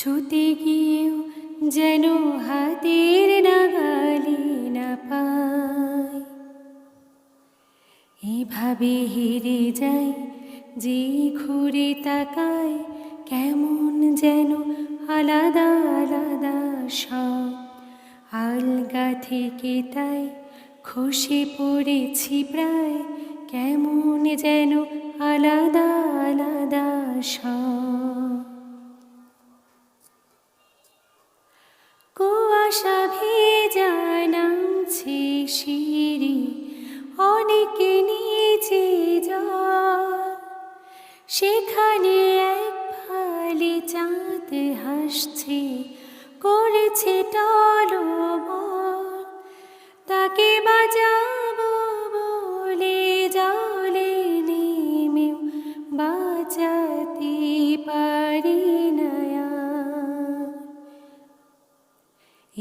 ছুতে গিয়েও যেন হাতের নাগালি না পায়। এভাবে হেরে যাই, যে ঘুরে তাকায়, কেমন যেন আলাদা আলাদা সব। আলগা থেকে তাই খসে পড়েছি প্রায়, কেমন যেন আলাদা আলাদা কুয়াশা ভেজা শিরি সিঁড়ি। অনেকে নিচে জল। সেখানে এক ফালি চাঁদ হাসছে করেছে টলবল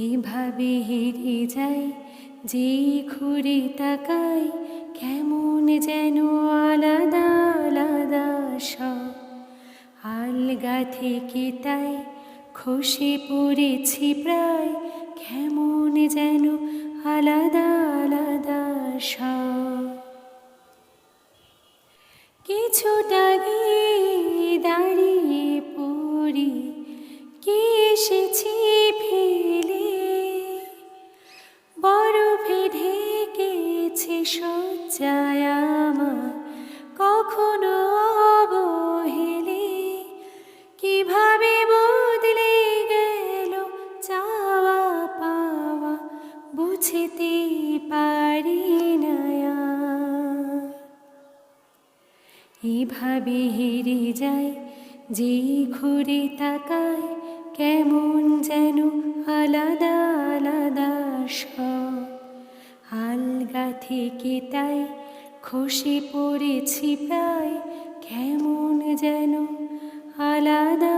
এভাবে হেরে যাই, যে ঘুরে তাকাই, কেমন যেন আলাদা আলাদা সব। আলগা থেকে তাই খসে পড়েছি প্রায়, কেমন যেন আলাদা আলাদা সব। কিছুটা গিয়ে দাঁড়িয়ে কখনো বদলে গেল চাওয়া পাওয়া পারি। এভাবে হেরে যায় যে ঘুরে তাকায় কেমন যেন থেকে তাই খসে পড়েছি প্রায়। কেমন যেন আলাদা আলাদা